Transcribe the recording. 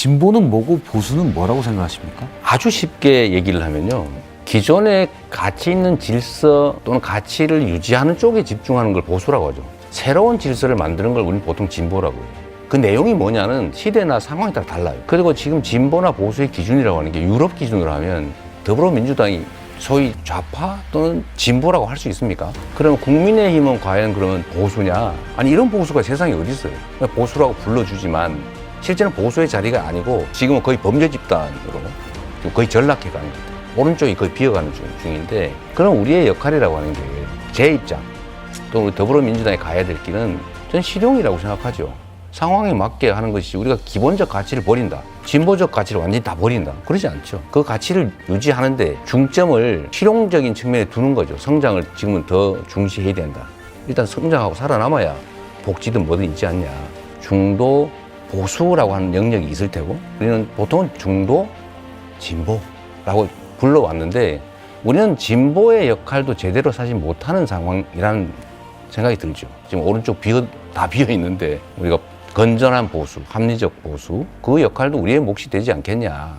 진보는 뭐고 보수는 뭐라고 생각하십니까? 아주 쉽게 얘기를 하면요. 기존에 가치 있는 질서 또는 가치를 유지하는 쪽에 집중하는 걸 보수라고 하죠. 새로운 질서를 만드는 걸 우리는 보통 진보라고 해요. 그 내용이 뭐냐는 시대나 상황에 따라 달라요. 그리고 지금 진보나 보수의 기준이라고 하는 게 유럽 기준으로 하면 더불어민주당이 소위 좌파 또는 진보라고 할 수 있습니까? 그러면 국민의힘은 과연 그러면 보수냐? 아니 이런 보수가 세상에 어디 있어요? 보수라고 불러주지만 실제는 보수의 자리가 아니고 지금은 거의 범죄 집단으로 거의 전락해가는. 오른쪽이 거의 비어가는 중, 중인데 그럼 우리의 역할이라고 하는 게 제 입장 또 우리 더불어민주당이 가야 될 길은 전 실용이라고 생각하죠. 상황에 맞게 하는 것이 우리가 기본적 가치를 버린다. 진보적 가치를 완전히 다 버린다. 그러지 않죠. 그 가치를 유지하는데 중점을 실용적인 측면에 두는 거죠. 성장을 지금은 더 중시해야 된다. 일단 성장하고 살아남아야 복지든 뭐든 있지 않냐. 중도 보수라고 하는 영역이 있을 테고 우리는 보통은 중도 진보라고 불러왔는데 우리는 진보의 역할도 제대로 사실 못하는 상황이라는 생각이 들죠. 지금 오른쪽 비어, 다 비어 있는데 우리가 건전한 보수, 합리적 보수 그 역할도 우리의 몫이 되지 않겠냐.